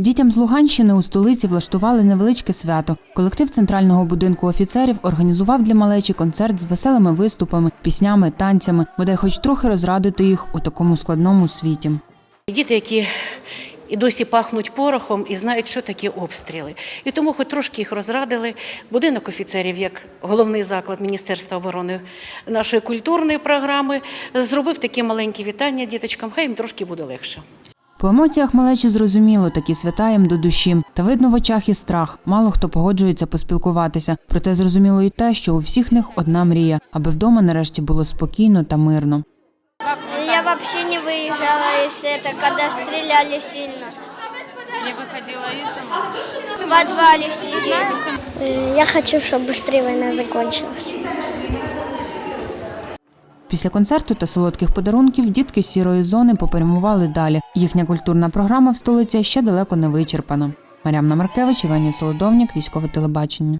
Дітям з Луганщини у столиці влаштували невеличке свято. Колектив центрального будинку офіцерів організував для малечі концерт з веселими виступами, піснями, танцями, бодай хоч трохи розрадити їх у такому складному світі. Діти, які і досі пахнуть порохом і знають, що таке обстріли. І тому, хоч трошки їх розрадили, будинок офіцерів, як головний заклад Міністерства оборони нашої культурної програми, зробив такі маленькі вітання діточкам, хай їм трошки буде легше. По емоціях малечі зрозуміло, такі свята їм до душі. Та видно в очах і страх. Мало хто погоджується поспілкуватися. Проте зрозуміло і те, що у всіх них одна мрія, аби вдома нарешті було спокійно та мирно. Я вообще не выезжала из это, когда стреляли сильно. Не выходила из дома. В подвале сидели. Я хочу, чтобы быстрее война закончилась. Після концерту та солодких подарунків дітки сірої зони попрямували далі. Їхня культурна програма в столиці ще далеко не вичерпана. Мар'ямна Маркевич, Іванія Солодовник, військове телебачення.